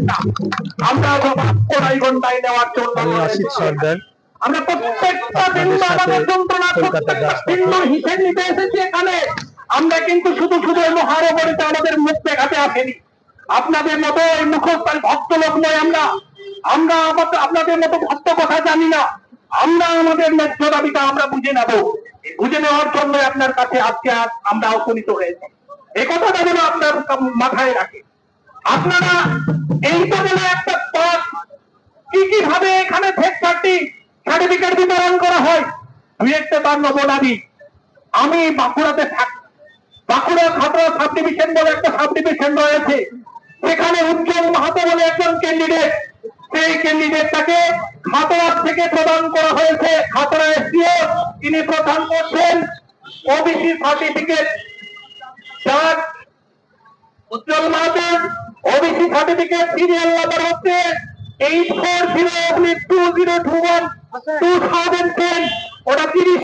না। আমরা কোনাই ঘন্টায় নেওয়ার জন্য। আমি সর্দার। আমরা প্রত্যেকটা দিন আপনাদের আমাদের যন্ত্রণা প্রত্যেকটা রাজপথে। হিসেব নিতে এসেছি এখানে। আমরা কিন্তু শুধু শুধু এই মহারবরিতে আমাদের মুখ দেখাতে আসেনি। আপনাদের মতো এই ভক্ত লোক নয় আমরা। আমরা আপনাদের মতো ভক্ত কথা জানি না। আমরা আমাদের ন্যায্য দাবিটা আমরা বুঝে নেব। বুঝে নেওয়ার জন্য আপনার কাছে আজকে আজ আমরা উপনীত হয়েছি। এই কথাটা যেন আপনার মাথায় রাখে। আপনারা এই তো যেন একটা পথ, কি কি ভাবে এখানে ফেক চারটি সার্টিফিকেট বিতরণ করা হয় দুই একটা তার নবনাদি আমি বাঁকুড়াতে থাক, বাঁকুড়া খাতড়া সাব ডিভিশন বলে একটা সাব ডিভিশন রয়েছে, সেখানে উজ্জ্বল মাহাতো বলে একজন ক্যান্ডিডেট সেই ক্যান্ডিডেটটাকে খাতড়া থেকে প্রদান করা হয়েছে, খাতড়া এসপিও তিনি প্রদান করছেন ওবিসি সার্টিফিকেট যার উজ্জ্বল মাহাতোর হচ্ছে four two zero two thousand ten ওটা তিরিশ